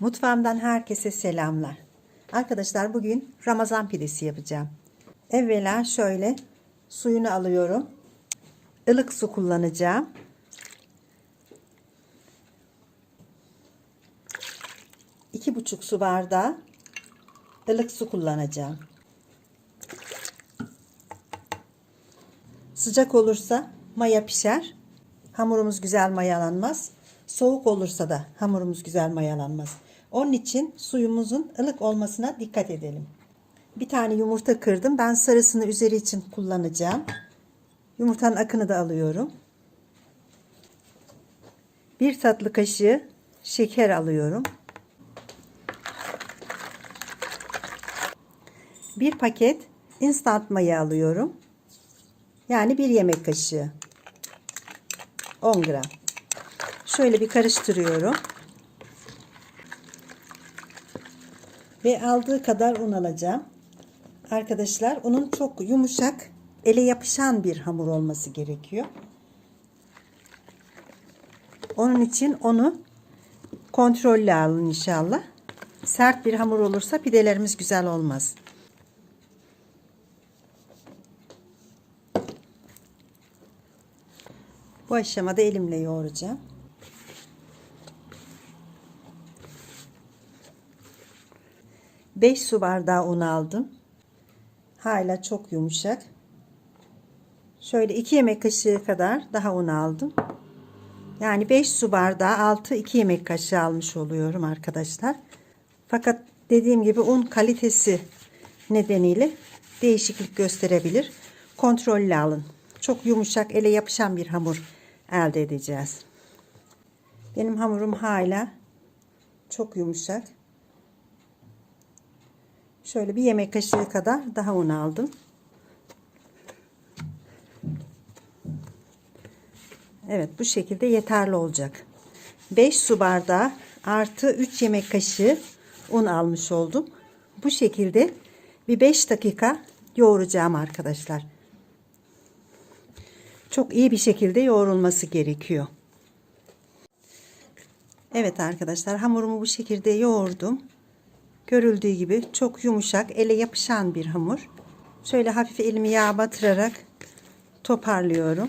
Mutfağımdan herkese selamlar. Arkadaşlar bugün Ramazan pidesi yapacağım. Evvela şöyle suyunu alıyorum. Ilık su kullanacağım. İki buçuk su bardağı ılık su kullanacağım. Sıcak olursa maya pişer. Hamurumuz güzel mayalanmaz. Soğuk olursa da hamurumuz güzel mayalanmaz. Onun için suyumuzun ılık olmasına dikkat edelim. Bir tane yumurta kırdım. Ben sarısını üzeri için kullanacağım. Yumurtanın akını da alıyorum. Bir tatlı kaşığı şeker alıyorum. Bir paket instant maya alıyorum. Yani bir yemek kaşığı. 10 gram. Şöyle bir karıştırıyorum. Ve aldığı kadar un alacağım. Arkadaşlar unun çok yumuşak, ele yapışan bir hamur olması gerekiyor. Onun için onu kontrollü alın inşallah. Sert bir hamur olursa pidelerimiz güzel olmaz. Bu aşamada elimle yoğuracağım. Beş su bardağı un aldım. Hala çok yumuşak. Şöyle iki yemek kaşığı kadar daha un aldım. Yani 5 su bardağı altı 2 yemek kaşığı almış oluyorum arkadaşlar. Fakat dediğim gibi un kalitesi nedeniyle değişiklik gösterebilir. Kontrollü alın. Çok yumuşak ele yapışan bir hamur elde edeceğiz. Benim hamurum hala çok yumuşak. Şöyle bir yemek kaşığı kadar daha un aldım. Evet bu şekilde yeterli olacak. 5 su bardağı artı 3 yemek kaşığı un almış oldum. Bu şekilde bir 5 dakika yoğuracağım arkadaşlar. Çok iyi bir şekilde yoğrulması gerekiyor. Evet arkadaşlar hamurumu bu şekilde yoğurdum. Görüldüğü gibi çok yumuşak, ele yapışan bir hamur. Şöyle hafif elimi yağ batırarak toparlıyorum.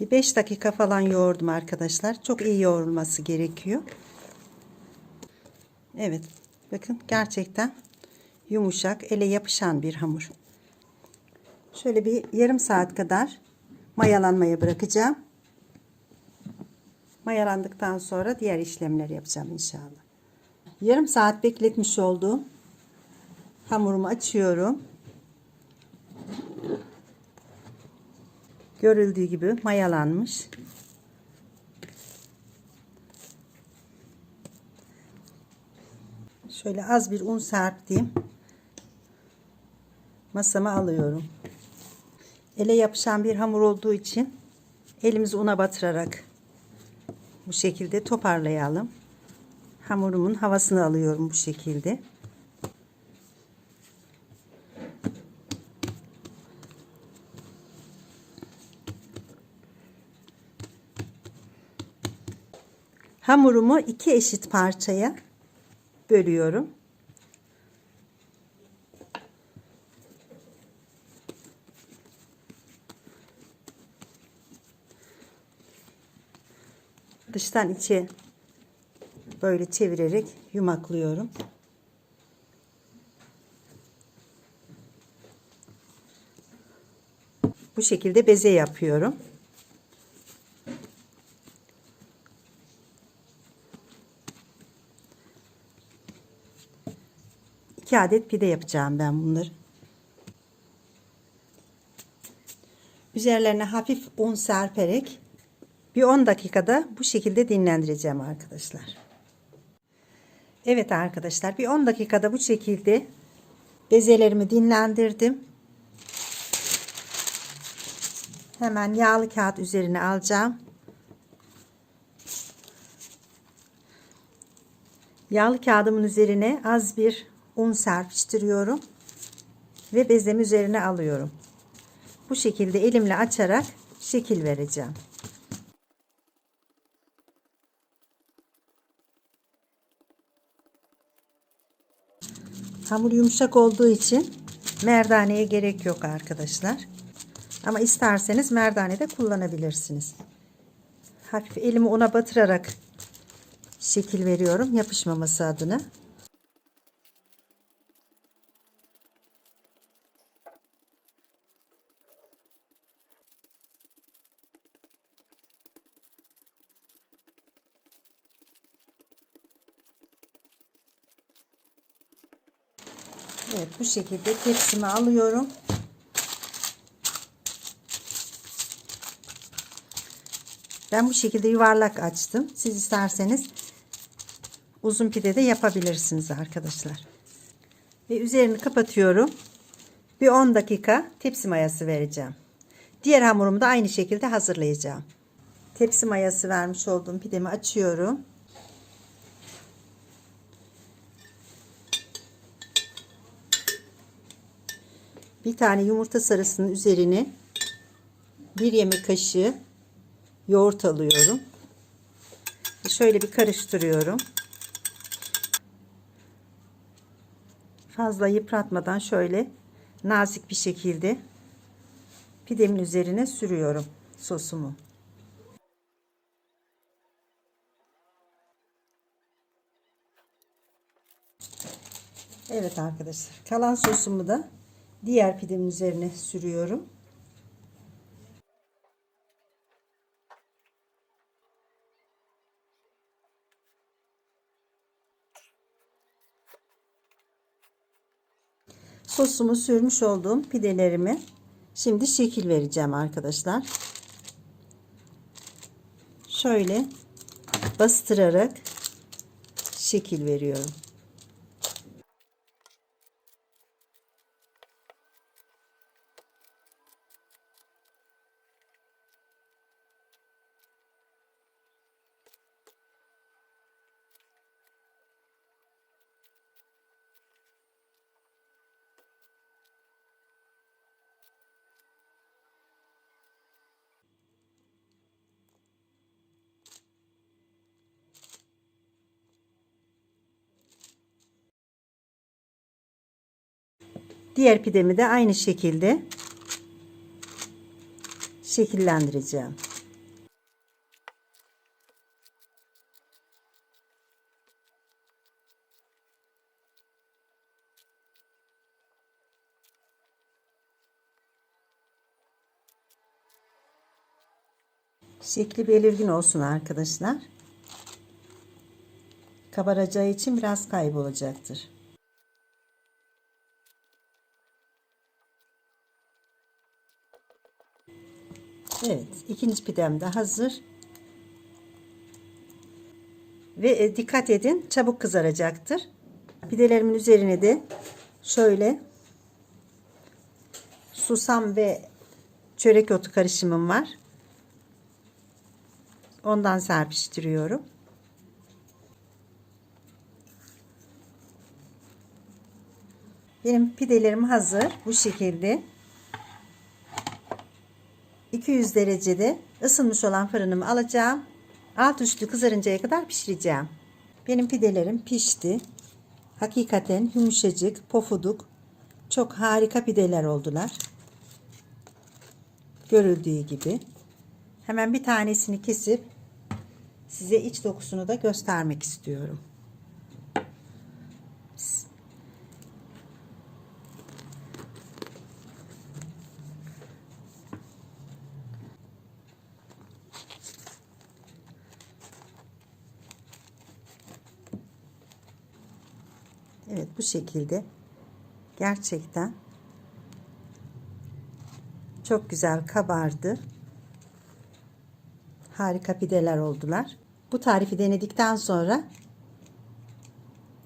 Bir 5 dakika falan yoğurdum arkadaşlar. Çok iyi yoğrulması gerekiyor. Evet. Bakın gerçekten yumuşak, ele yapışan bir hamur. Şöyle bir yarım saat kadar mayalanmaya bırakacağım. Mayalandıktan sonra diğer işlemleri yapacağım inşallah. Yarım saat bekletmiş olduğum hamurumu açıyorum. Görüldüğü gibi mayalanmış. Şöyle az bir un serptiğim masama alıyorum. Ele yapışan bir hamur olduğu için elimizi una batırarak bu şekilde toparlayalım. Hamurumun havasını alıyorum bu şekilde. Hamurumu iki eşit parçaya bölüyorum. Dıştan içe böyle çevirerek yumaklıyorum. Bu şekilde beze yapıyorum. 2 adet pide yapacağım ben bunları. Üzerlerine hafif un serperek bir 10 dakikada bu şekilde dinlendireceğim arkadaşlar. Evet arkadaşlar bir 10 dakikada bu şekilde bezelerimi dinlendirdim. Hemen yağlı kağıt üzerine alacağım. Yağlı kağıdımın üzerine az bir un serpiştiriyorum ve bezemi üzerine alıyorum. Bu şekilde elimle açarak şekil vereceğim. Hamur yumuşak olduğu için merdaneye gerek yok arkadaşlar. Ama isterseniz merdane de kullanabilirsiniz. Hafif elimi una batırarak şekil veriyorum yapışmaması adına. Evet bu şekilde tepsime alıyorum. Ben bu şekilde yuvarlak açtım. Siz isterseniz uzun pide de yapabilirsiniz arkadaşlar. Ve üzerini kapatıyorum. Bir 10 dakika tepsi mayası vereceğim. Diğer hamurumu da aynı şekilde hazırlayacağım. Tepsi mayası vermiş olduğum pidemi açıyorum. Bir tane yumurta sarısının üzerine bir yemek kaşığı yoğurt alıyorum. Şöyle bir karıştırıyorum. Fazla yıpratmadan şöyle nazik bir şekilde pidemin üzerine sürüyorum sosumu. Evet arkadaşlar. Kalan sosumu da diğer pidemin üzerine sürüyorum. Sosumu sürmüş olduğum pidelerimi şimdi şekil vereceğim arkadaşlar. Şöyle bastırarak şekil veriyorum. Diğer pidemi de aynı şekilde şekillendireceğim. Şekli belirgin olsun arkadaşlar. Kabaracağı için biraz kaybolacaktır. Evet, ikinci pidem de hazır. Ve e, dikkat edin, çabuk kızaracaktır. Pidelerimin üzerine de şöyle susam ve çörek otu karışımım var. Ondan serpiştiriyorum. Benim pidelerim hazır. Bu şekilde. 200 derecede ısınmış olan fırınımı alacağım. Alt üstü kızarıncaya kadar pişireceğim. Benim pidelerim pişti. Hakikaten yumuşacık, pofuduk. Çok harika pideler oldular. Görüldüğü gibi. Hemen bir tanesini kesip size iç dokusunu da göstermek istiyorum. Evet bu şekilde gerçekten çok güzel kabardı. Harika pideler oldular. Bu tarifi denedikten sonra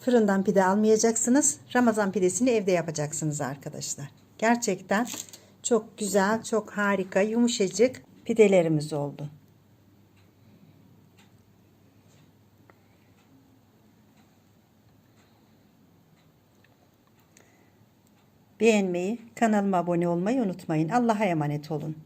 fırından pide almayacaksınız. Ramazan pidesini evde yapacaksınız arkadaşlar. Gerçekten çok güzel, çok harika, yumuşacık pidelerimiz oldu. Beğenmeyi, kanalıma abone olmayı unutmayın. Allah'a emanet olun.